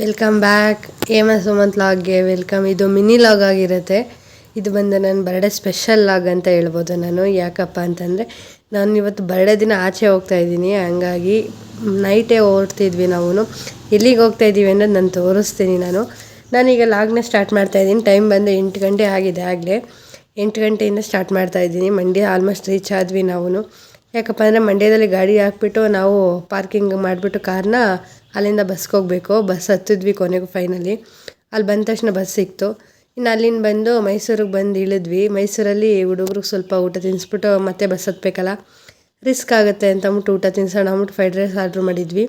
Welcome back ಏಮ ಸುಮಂತ್ ಲಾಗ್ಗೆ welcome ಇದು ಮಿನಿ ಲಾಗ್ ಆಗಿರುತ್ತೆ. ಇದು ಬಂದು ನನ್ನ ಬರ್ಡೇ ಸ್ಪೆಷಲ್ ಲಾಗ್ ಅಂತ ಹೇಳ್ಬೋದು ನಾನು. ಯಾಕಪ್ಪ ಅಂತಂದರೆ, ನಾನು ಇವತ್ತು ಬರ್ಡೇ ದಿನ ಆಚೆ ಹೋಗ್ತಾ ಇದ್ದೀನಿ. ಹಂಗಾಗಿ ನೈಟೇ ಓಡ್ತಿದ್ವಿ ನಾವು ಎಲ್ಲಿಗೆ ಹೋಗ್ತಾ ಇದ್ದೀವಿ ಅನ್ನೋದು ನಾನು ತೋರಿಸ್ತೀನಿ ನಾನು. ನಾನೀಗ ಲಾಗ್ನ ಸ್ಟಾರ್ಟ್ ಮಾಡ್ತಾ ಇದ್ದೀನಿ. ಟೈಮ್ ಬಂದು ಎಂಟು ಗಂಟೆ ಆಗಿದೆ ಆಗಲೇ. ಎಂಟು ಗಂಟೆಯಿಂದ ಸ್ಟಾರ್ಟ್ ಮಾಡ್ತಾ ಇದ್ದೀನಿ. ಮಂಡ್ಯ ಆಲ್ಮೋಸ್ಟ್ ರೀಚ್ ಆದ್ವಿ ನಾವು ಯಾಕಪ್ಪ ಅಂದರೆ ಮಂಡ್ಯದಲ್ಲಿ ಗಾಡಿ ಹಾಕ್ಬಿಟ್ಟು ನಾವು ಪಾರ್ಕಿಂಗ್ ಮಾಡಿಬಿಟ್ಟು ಕಾರ್ನ ಅಲ್ಲಿಂದ ಬಸ್ಗೆ ಹೋಗಬೇಕು. ಬಸ್ ಹತ್ತಿದ್ವಿ ಕೊನೆಗೂ ಫೈನಲಿ ಅಲ್ಲಿ ಬಂದ ತಕ್ಷಣ ಬಸ್ ಸಿಕ್ತು. ಇನ್ನು ಅಲ್ಲಿಂದ ಬಂದು ಮೈಸೂರಿಗೆ ಬಂದು ಇಳಿದ್ವಿ. ಮೈಸೂರಲ್ಲಿ ಹುಡುಗ್ರಿಗೆ ಸ್ವಲ್ಪ ಊಟ ತಿನ್ನಿಸ್ಬಿಟ್ಟು ಮತ್ತೆ ಬಸ್ ಹತ್ತಬೇಕಲ್ಲ ರಿಸ್ಕ್ ಆಗುತ್ತೆ ಅಂತ ಅಂದ್ಬಿಟ್ಟು ಊಟ ತಿನ್ಸೋಣ ಅಂದ್ಬಿಟ್ಟು ಫ್ರೈಡ್ ರೈಸ್ ಆರ್ಡ್ರ್ ಮಾಡಿದ್ವಿ.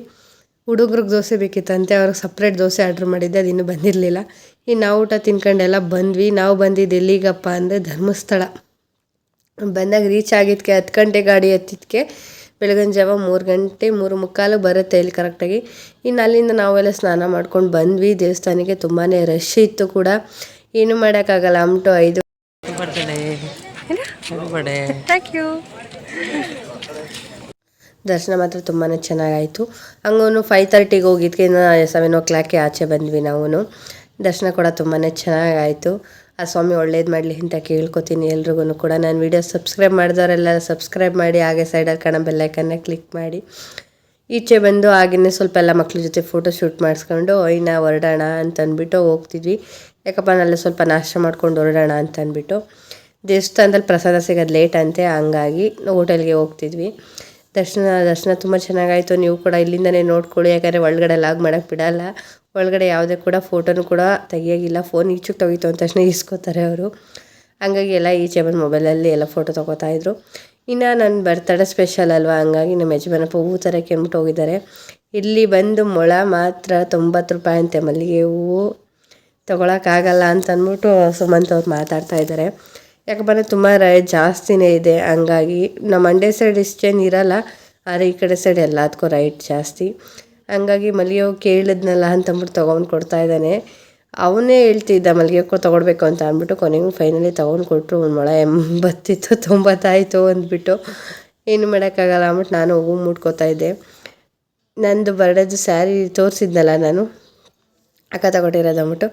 ಹುಡುಗ್ರಿಗೆ ದೋಸೆ ಬೇಕಿತ್ತಂತೆ ಅವ್ರಿಗೆ ಸಪ್ರೇಟ್ ದೋಸೆ ಆರ್ಡ್ರ್ ಮಾಡಿದ್ದೆ. ಅದು ಬಂದಿರಲಿಲ್ಲ. ಇನ್ನು ನಾವು ಊಟ ತಿನ್ಕೊಂಡೆಲ್ಲ ಬಂದ್ವಿ. ನಾವು ಬಂದಿದ್ದು ಎಲ್ಲಿಗಪ್ಪ ಅಂದರೆ ಧರ್ಮಸ್ಥಳ. ಬಂದಾಗ ರೀಚ್ ಆಗಿದ್ದಕ್ಕೆ ಹತ್ತು ಗಂಟೆ ಗಾಡಿ ಹತ್ತಿದ್ದಕ್ಕೆ ಬೆಳಗಿನ ಜಾವ ಮೂರು ಗಂಟೆ ಮೂರು ಮುಕ್ಕಾಲು ಬರುತ್ತೆ ಇಲ್ಲಿ ಕರೆಕ್ಟಾಗಿ ಇನ್ನು ಅಲ್ಲಿಂದ ನಾವೆಲ್ಲ ಸ್ನಾನ ಮಾಡ್ಕೊಂಡು ಬಂದ್ವಿ. ದೇವಸ್ಥಾನಕ್ಕೆ ತುಂಬಾ ರಶ್ ಇತ್ತು ಕೂಡ. ಏನು ಮಾಡೋಕ್ಕಾಗಲ್ಲ ಅಮ್ಟು ಐದು. ಯು ದರ್ಶನ ಮಾತ್ರ ತುಂಬಾ ಚೆನ್ನಾಗಾಯಿತು. ಹಂಗೂ ಫೈವ್ ತರ್ಟಿಗೆ ಹೋಗಿದ್ದಕ್ಕೆ ಇನ್ನು ಸೆವೆನ್ ಓ ಕ್ಲಾಕ್ಗೆ ಆಚೆ ಬಂದ್ವಿ ನಾವು ದರ್ಶನ ಕೂಡ ತುಂಬಾ ಚೆನ್ನಾಗಾಯಿತು. ಆ, ಸ್ವಾಮಿ ಒಳ್ಳೇದು ಮಾಡಲಿ ಅಂತ ಕೇಳ್ಕೊತೀನಿ ಎಲ್ರಿಗೂ ಕೂಡ. ನಾನು ವೀಡಿಯೋ ಸಬ್ಸ್ಕ್ರೈಬ್ ಮಾಡಿದವರೆಲ್ಲ ಸಬ್ಸ್ಕ್ರೈಬ್ ಮಾಡಿ, ಹಾಗೆ ಸೈಡಲ್ಲಿ ಕಾಣೋ ಬೆಲ್ಲೈಕನ್ನ ಕ್ಲಿಕ್ ಮಾಡಿ. ಈಚೆ ಬಂದು ಆಗಿನೇ ಸ್ವಲ್ಪ ಎಲ್ಲ ಮಕ್ಳ ಜೊತೆ ಫೋಟೋ ಶೂಟ್ ಮಾಡಿಸ್ಕೊಂಡು ಐನ ಹೊರಡೋಣ ಅಂತ ಅಂದ್ಬಿಟ್ಟು ಹೋಗ್ತಿದ್ವಿ. ಯಾಕಪ್ಪ ನಾಳೆ ಸ್ವಲ್ಪ ನಾಷ್ಟ ಮಾಡ್ಕೊಂಡು ಹೊರಡೋಣ ಅಂತ ಅಂದ್ಬಿಟ್ಟು. ದೇವಸ್ಥಾನದಲ್ಲಿ ಪ್ರಸಾದ ಸಿಗೋದು ಲೇಟ್ ಅಂತೆ, ಹಂಗಾಗಿ ಹೋಟೆಲ್ಗೆ ಹೋಗ್ತಿದ್ವಿ. ದರ್ಶನ ದರ್ಶನ ತುಂಬ ಚೆನ್ನಾಗಾಯಿತು. ನೀವು ಕೂಡ ಇಲ್ಲಿಂದನೇ ನೋಡ್ಕೊಳ್ಳಿ, ಯಾಕಂದರೆ ಒಳಗಡೆ ಲಾಗ್ ಮಾಡೋಕ್ಕೆ ಬಿಡಲ್ಲ. ಒಳಗಡೆ ಯಾವುದೇ ಕೂಡ ಫೋಟೋನು ಕೂಡ ತೆಗಿಯೋಗಿಲ್ಲ. ಫೋನ್ ಈಚೆಗೆ ತೆಗಿತು ಅಂತ ತಕ್ಷಣ ಇಸ್ಕೋತಾರೆ ಅವರು. ಹಂಗಾಗಿ ಎಲ್ಲ ಈಚೆ ಬಂದು ಮೊಬೈಲಲ್ಲಿ ಎಲ್ಲ ಫೋಟೋ ತೊಗೋತಾಯಿದ್ರು ಇನ್ನು ನನ್ನ ಬರ್ತಡೇ ಸ್ಪೆಷಲ್ ಅಲ್ವಾ? ಹಂಗಾಗಿ ನಮ್ಮ ಯಜಮಾನಪ್ಪ ಹೂವು ಥರ ಅಂದ್ಬಿಟ್ಟು ಹೋಗಿದ್ದಾರೆ. ಇಲ್ಲಿ ಬಂದು ಮೊಳ ಮಾತ್ರ ತೊಂಬತ್ತು ರೂಪಾಯಿ ಅಂತೆ ಮಲ್ಲಿಗೆ ಹೂವು. ತೊಗೊಳಕ್ಕಾಗಲ್ಲ ಅಂತ ಅಂದ್ಬಿಟ್ಟು ಸುಮಂತ್ ಅವ್ರು ಮಾತಾಡ್ತಾ ಇದ್ದಾರೆ. ಯಾಕಂದರೆ ತುಂಬ ರೇಟ್ ಜಾಸ್ತಿನೇ ಇದೆ. ಹಂಗಾಗಿ ನಮ್ಮ ಮಂಡ್ಯ ಸೈಡ್ ಇಷ್ಟೇನು ಇರಲ್ಲ. ಆದರೆ ಈ ಕಡೆ ಸೈಡ್ ಎಲ್ಲದಕ್ಕೂ ರೈಟ್ ಜಾಸ್ತಿ. ಹಂಗಾಗಿ ಹೂ ಕೇಳಿದ್ನಲ್ಲ ಅಂತಂದ್ಬಿಟ್ಟು ತೊಗೊಂಡು ಕೊಡ್ತಾ ಇದ್ದಾನೆ. ಅವನೇ ಹೇಳ್ತಿದ್ದ, ಮಲ್ಲಿಗೆ ಹೂ ತೊಗೊಳ್ಬೇಕು ಅಂತ ಅಂದ್ಬಿಟ್ಟು ಕೊನೆಗೂ ಫೈನಲಿ ತೊಗೊಂಡು ಕೊಟ್ಟರು ಒಂದು ಮೊಳ ಎಂಬತ್ತಿತ್ತು, ತೊಂಬತ್ತಾಯಿತು ಅಂದ್ಬಿಟ್ಟು. ಏನು ಮಾಡೋಕ್ಕಾಗಲ್ಲ ಅಂದ್ಬಿಟ್ಟು ನಾನು ಹೂ ಮುಟ್ಕೋತಾ ಇದ್ದೆ. ನಂದು ಬರ್ಡೇದು ಸ್ಯಾರಿ ತೋರಿಸಿದ್ನಲ್ಲ ನಾನು, ಅಕ್ಕ ತಗೊಂಡಿರೋದು ಅಂದ್ಬಿಟ್ಟು.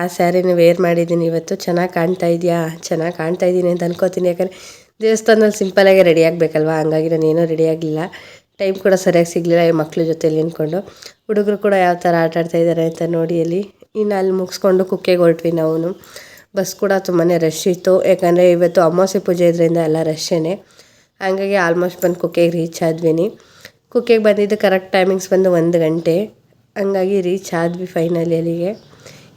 ಆ ಸ್ಯಾರಿನ ವೇರ್ ಮಾಡಿದ್ದೀನಿ ಇವತ್ತು. ಚೆನ್ನಾಗಿ ಕಾಣ್ತಾ ಇದೆಯಾ? ಚೆನ್ನಾಗಿ ಕಾಣ್ತಾ ಇದ್ದೀನಿ ಅಂತ ಅನ್ಕೋತೀನಿ. ಯಾಕಂದರೆ ದೇವಸ್ಥಾನದಲ್ಲಿ ಸಿಂಪಲಾಗೆ ರೆಡಿ ಆಗಬೇಕಲ್ವಾ? ಹಂಗಾಗಿ ನಾನು ಏನೂ ರೆಡಿ ಆಗಲಿಲ್ಲ ಟೈಮ್ ಕೂಡ ಸರಿಯಾಗಿ ಸಿಗಲಿಲ್ಲ, ಈ ಮಕ್ಕಳ ಜೊತೆಲಿ ನಿಂತ್ಕೊಂಡು. ಹುಡುಗರು ಕೂಡ ಯಾವ ಥರ ಆಟ ಆಡ್ತಾ ಇದ್ದಾರೆ ಅಂತ ನೋಡಿ ಅಲ್ಲಿ. ಇನ್ನು ಅಲ್ಲಿ ಮುಗಿಸ್ಕೊಂಡು ಕುಕ್ಕೆಗೆ ಹೊರಟ್ವಿ ನಾವು ಬಸ್ ಕೂಡ ತುಂಬಾ ರಶ್ ಇತ್ತು. ಯಾಕಂದರೆ ಇವತ್ತು ಅಮಾವಾಸ್ಯೆ ಪೂಜೆ ಇದರಿಂದ ಎಲ್ಲ ರಶ್ಶೇ ಹಾಗಾಗಿ ಆಲ್ಮೋಸ್ಟ್ ಬಂದು ಕುಕ್ಕೆಗೆ ರೀಚ್ ಆದ್ವಿನಿ. ಕುಕ್ಕೆಗೆ ಬಂದಿದ್ದು ಕರೆಕ್ಟ್ ಟೈಮಿಂಗ್ಸ್ ಬಂದು ಒಂದು ಗಂಟೆ. ಹಂಗಾಗಿ ರೀಚ್ ಆದ್ವಿ ಫೈನಲಿ ಅಲ್ಲಿಗೆ.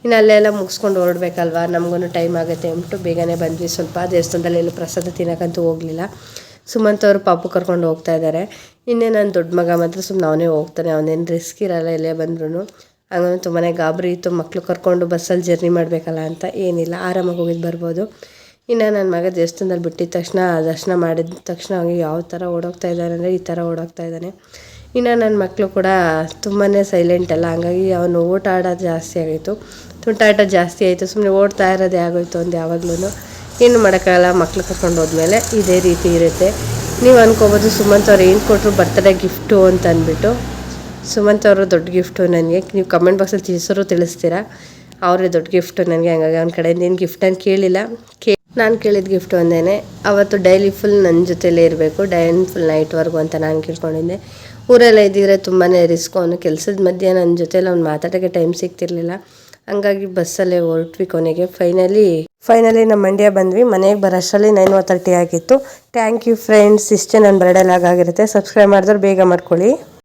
ಇನ್ನು ಅಲ್ಲೆಲ್ಲ ಮುಗಿಸ್ಕೊಂಡು ಹೊರಡ್ಬೇಕಲ್ವ? ನಮಗೂ ಟೈಮ್ ಆಗುತ್ತೆ ಅಂದ್ಬಿಟ್ಟು ಬೇಗನೆ ಬಂದ್ವಿ. ಸ್ವಲ್ಪ ದೇವಸ್ಥಾನದಲ್ಲಿ ಎಲ್ಲೂ ಪ್ರಸಾದ ತಿನ್ನೋಕ್ಕಂತೂ ಹೋಗಲಿಲ್ಲ. ಸುಮಂತ್ ಅವರು ಪಾಪು ಕರ್ಕೊಂಡು ಹೋಗ್ತಾ ಇದ್ದಾರೆ. ಇನ್ನೇ ನನ್ನ ದೊಡ್ಡ ಮಗ ಮಾತ್ರ ಸುಮ್ಮನೆ ಅವನೇ ಹೋಗ್ತಾನೆ. ಅವನೇನು ರಿಸ್ಕ್ ಇರಲ್ಲ ಎಲ್ಲೇ ಬಂದ್ರೂ ಹಂಗಂದ್ರೆ ತುಂಬಾ ಗಾಬರಿ ಇತ್ತು. ಮಕ್ಕಳು ಕರ್ಕೊಂಡು ಬಸ್ಸಲ್ಲಿ ಜರ್ನಿ ಮಾಡಬೇಕಲ್ಲ ಅಂತ ಏನಿಲ್ಲ. ಆರಾಮಾಗಿ ಹೋಗಿದ್ದು ಬರ್ಬೋದು. ಇನ್ನು ನನ್ನ ಮಗ ದೇವಸ್ಥಾನದಲ್ಲಿ ಬಿಟ್ಟಿದ ತಕ್ಷಣ, ದರ್ಶನ ಮಾಡಿದ ತಕ್ಷಣ ಅವ್ನಿಗೆ ಯಾವ ಥರ ಓಡೋಗ್ತಾ ಇದ್ದಾನೆ ಅಂದರೆ ಈ ಥರ ಓಡೋಗ್ತಾ ಇದ್ದಾನೆ ಇನ್ನು ನನ್ನ ಮಕ್ಕಳು ಕೂಡ ತುಂಬಾ ಸೈಲೆಂಟ್ ಅಲ್ಲ. ಹಂಗಾಗಿ ಅವನು ಓಟ ಆಡೋದು ಜಾಸ್ತಿ ಆಗಿತ್ತು. ತುಂಟಾಟ ಜಾಸ್ತಿ ಆಯಿತು. ಸುಮ್ಮನೆ ಓಡ್ತಾ ಇರೋದೇ ಆಗೋಯ್ತು ಒಂದು ಯಾವಾಗ್ಲೂ ಏನು ಮಾಡೋಕ್ಕಾಗಲ್ಲ ಮಕ್ಳು ಕರ್ಕೊಂಡು ಹೋದ್ಮೇಲೆ ಇದೇ ರೀತಿ ಇರುತ್ತೆ. ನೀವು ಅನ್ಕೋಬೋದು ಸುಮಂತ್ ಅವ್ರು ಏನು ಕೊಟ್ಟರು ಬರ್ತಡೇ ಗಿಫ್ಟು ಅಂತ ಅಂದ್ಬಿಟ್ಟು. ಸುಮಂತ್ ಅವರು ದೊಡ್ಡ ಗಿಫ್ಟು ನನಗೆ. ನೀವು ಕಮೆಂಟ್ ಬಾಕ್ಸಲ್ಲಿ ತಿಳಿಸೋರು ತಿಳಿಸ್ತೀರಾ? ಅವರೇ ದೊಡ್ಡ ಗಿಫ್ಟು ನನಗೆ. ಹಂಗಾಗಿ ಅವ್ನ ಕಡೆಯಿಂದ ಏನು ಗಿಫ್ಟ್ ಅಂತ ಕೇಳಿಲ್ಲ. ಕೇ ನಾನು ಕೇಳಿದ ಗಿಫ್ಟ್ ಒಂದೇ ಅವತ್ತು ಡೈಲಿ ಫುಲ್ ನನ್ನ ಜೊತೆಲೇ ಇರಬೇಕು. ಡೈನ್ ಫುಲ್ ನೈಟ್ವರೆಗೂ ಅಂತ ನಾನು ಕೇಳ್ಕೊಂಡಿದ್ದೆ. ಊರೆಲ್ಲ ಇದ್ದಿದ್ರೆ ತುಂಬಾ ರಿಸ್ಕು ಅವನು ಕೆಲಸದ ಮಧ್ಯೆ ನನ್ನ ಜೊತೆಲಿ ಅವ್ನು ಮಾತಾಡೋಕ್ಕೆ ಟೈಮ್ ಸಿಗ್ತಿರ್ಲಿಲ್ಲ. ಹಂಗಾಗಿ ಬಸ್ಸಲ್ಲೇ ಹೊರಟ್ವಿ ಕೊನೆಗೆ. ಫೈನಲಿ ಫೈನಲಿ ನಮ್ಮ ಮಂಡ್ಯ ಬಂದ್ವಿ. ಮನೆಗೆ ಬರೋಷ್ಟರಲ್ಲಿ ನೈನ್ ಓ ತರ್ಟಿ ಆಗಿತ್ತು. ಥ್ಯಾಂಕ್ ಯು ಫ್ರೆಂಡ್ಸ್ ಇಷ್ಟೇ ನನ್ನ ಲಾಗ್ ಆಗಿರುತ್ತೆ. ಸಬ್ಸ್ಕ್ರೈಬ್ ಮಾಡಿದ್ರೆ ಬೇಗ ಮಾಡ್ಕೊಳ್ಳಿ.